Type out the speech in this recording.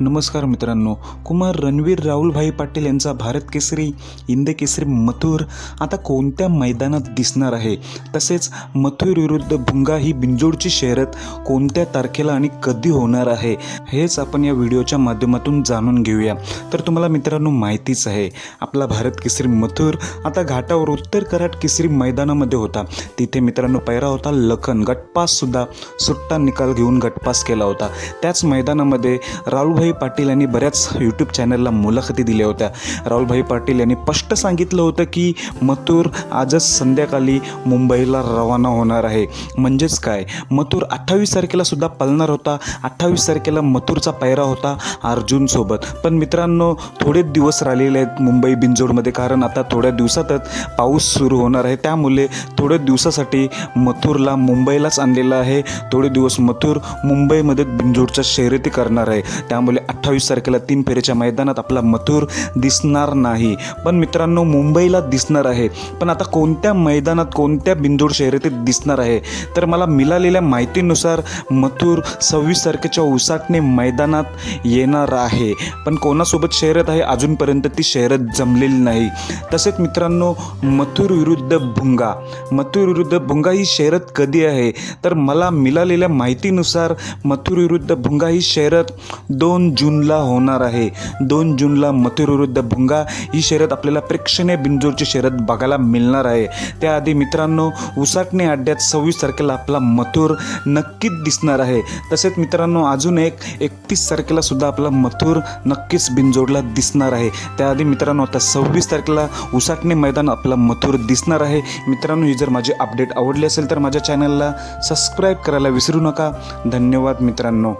नमस्कार मित्रांनो कुमार रणवीर राहुलभाई पाटील यांचा भारत केसरी इंद केसरी मथुर आता कोणत्या मैदानात दिसणार आहे? तसेच मथुर विरुद्ध भुंगा ही बिंजोडची शर्यत कोणत्या तारखेला आणि कधी होणार आहे? हेच आपण या व्हिडिओच्या माध्यमातून जाणून घेऊया. तर तुम्हाला मित्रांनो माहितीच आहे आपला भारत केसरी मथुर आता घाटावर उत्तर कराट केसरी मैदानामध्ये होता. तिथे मित्रांनो पैरा होता लखन गटपाससुद्धा सुट्टा निकाल घेऊन गटपास केला होता. त्याच मैदानामध्ये राहुलभाई पाटील यांनी बऱ्याच यूट्यूब चॅनलला मुलाखती दिल्या होत्या. राहुलभाई पाटील यांनी स्पष्ट सांगितलं होतं की मथुर आजच संध्याकाळी मुंबईला रवाना होणार आहे. म्हणजेच काय? मथुर अठ्ठावीस तारखेला सुद्धा पळणार होता. अठ्ठावीस तारखेला मथुरचा पैरा होता अर्जुनसोबत पण मित्रांनो थोडे दिवस राहिलेले आहेत मुंबई बिंजोडमध्ये कारण आता थोड्या दिवसातच पाऊस सुरू होणार आहे. त्यामुळे थोड्या दिवसासाठी मथुरला मुंबईलाच आणलेलं आहे. थोडे दिवस मथुर मुंबईमध्ये बिंजोडच्या शर्यती करणार आहे. त्यामुळे अठ्ठावीस तारखेला तीन फेरीच्या मैदानात आपला मथुर दिसणार नाही. पण मित्रांनो मुंबईला दिसणार आहे. पण आता कोणत्या मैदानात कोणत्या बिंदूर शर्यतीत दिसणार आहे? तर मला मिळालेल्या माहितीनुसार मथुर सव्वीस तारखेच्या उसाटणे मैदानात येणार आहे. पण कोणासोबत शर्यत आहे अजूनपर्यंत ती शर्यत जमलेली नाही. तसेच मित्रांनो मथुर विरुद्ध भुंगा. मथुर विरुद्ध भुंगा ही शर्यत कधी आहे? तर मला मिळालेल्या माहितीनुसार मथुर विरुद्ध भुंगा ही शर्यत दोन जूनला होणार आहे. दोन जूनला मथुर विरुद्ध भुंगा ही शर्यत आपल्याला प्रेक्षणीय बिंजोरची शर्यत बघायला मिळणार आहे. त्याआधी मित्रांनो उसाटणे अड्ड्यात सव्वीस तारखेला आपला मथुर नक्कीच दिसणार आहे. तसेच मित्रांनो अजून एक एकतीस तारखेला सुद्धा आपला मथुर नक्कीच बिंजोडला दिसणार आहे. त्याआधी मित्रांनो आता सव्वीस तारखेला उसाटणे मैदान आपला मथुर दिसणार आहे. मित्रांनो ही जर माझी अपडेट आवडली असेल तर माझ्या चॅनलला सबस्क्राईब करायला विसरू नका. धन्यवाद मित्रांनो.